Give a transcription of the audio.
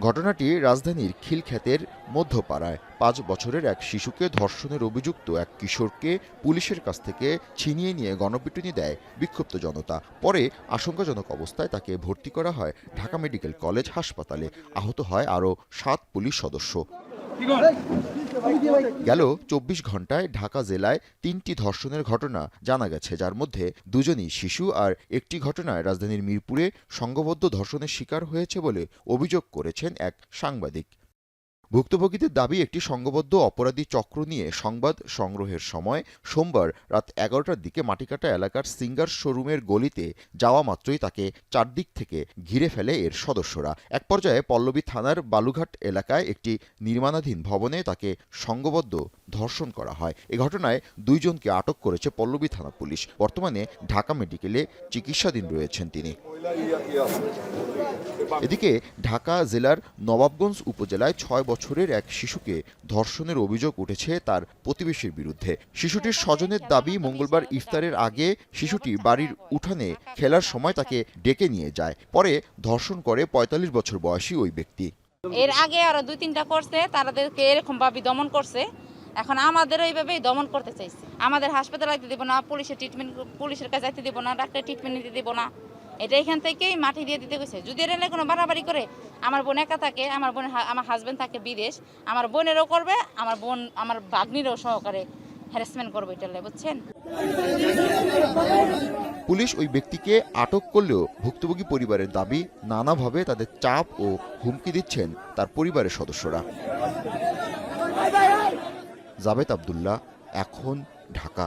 ঘটনাটি রাজধানীর খিলখ্যাতের মধ্যপাড়ায় পাঁচ বছরের এক শিশুকে ধর্ষণের অভিযুক্ত এক কিশোরকে পুলিশের কাছ থেকে ছিনিয়ে নিয়ে গণপিটুনি দেয় বিক্ষুব্ধ জনতা। পরে আশঙ্কাজনক অবস্থায় তাকে ভর্তি করা হয় ঢাকা মেডিকেল কলেজ হাসপাতালে। আহত হয় আরও সাত পুলিশ সদস্য। গেল চব্বিশ ঘন্টায় ঢাকা জেলায় তিনটি ধর্ষণের ঘটনা জানা গেছে, যার মধ্যে দুজনই শিশু আর একটি ঘটনায় রাজধানীর মিরপুরে সংঘবদ্ধ ধর্ষণের শিকার হয়েছে বলে অভিযোগ করেছেন এক সাংবাদিক। ভুক্তভোগীদের দাবি, একটি সংঘবদ্ধ অপরাধী চক্র নিয়ে সংবাদ সংগ্রহের সময় সোমবার রাত এগারোটার দিকে মাটিকাটা এলাকার সিঙ্গার শোরুমের গলিতে যাওয়া মাত্রই তাকে চারদিক থেকে ঘিরে ফেলে এর সদস্যরা। এক পর্যায়ে পল্লবী থানার বালুঘাট এলাকায় একটি নির্মাণাধীন ভবনে তাকে সংঘবদ্ধ ধর্ষণ করা হয়। এ ঘটনায় দুইজনকে আটক করেছে পল্লবী থানা পুলিশ। বর্তমানে ঢাকা মেডিকেলে চিকিৎসাধীন রয়েছেন তিনি। এদিকে ঢাকা জেলার নবাবগঞ্জ উপজেলায় ছয় বছরের এক শিশুকে ধর্ষণের অভিযোগ উঠেছে তার প্রতিবেশীর বিরুদ্ধে। শিশুটির স্বজনের দাবি মঙ্গলবার ইফতারের আগে শিশুটি বাড়ির উঠানে খেলার সময় তাকে ডেকে নিয়ে যায়। পরে ধর্ষণ করে ৪৫ বছর বয়সী ওই ব্যক্তি। এর আগে আরও দুই তিনটা করছে তাদেরকে এরকম ভাবে দমন করছে। এখন আমাদের এইভাবেই দমন করতে চাইছে। আমাদের হাসপাতালে যেতে দিব না পুলিশের ট্রিটমেন্ট পুলিশের কাছে যেতে দিব না ডাক্তার ট্রিটমেন্ট নিতে দিব না। এটা এখান থেকেই মাটি দিয়ে দিতে গেছে যদি এর কোনো বাড়াবাড়ি করে, আমার বোন একা থাকে, আমার বোন আমার হাজব্যান্ড থাকে বিদেশ, আমার বোনেরও করবে, আমার বোন, আমার বাগ্নিরও সহকারে হ্যারাসমেন্ট করবে এটা বুঝছেন? পুলিশ ওই ব্যক্তিকে আটক করলেও ভুক্তভোগী পরিবারের দাবি নানাভাবে তাদের চাপ ও হুমকি দিচ্ছেন তার পরিবারের সদস্যরা। জাবেদ আবদুল্লাহ, এখন Dhaka.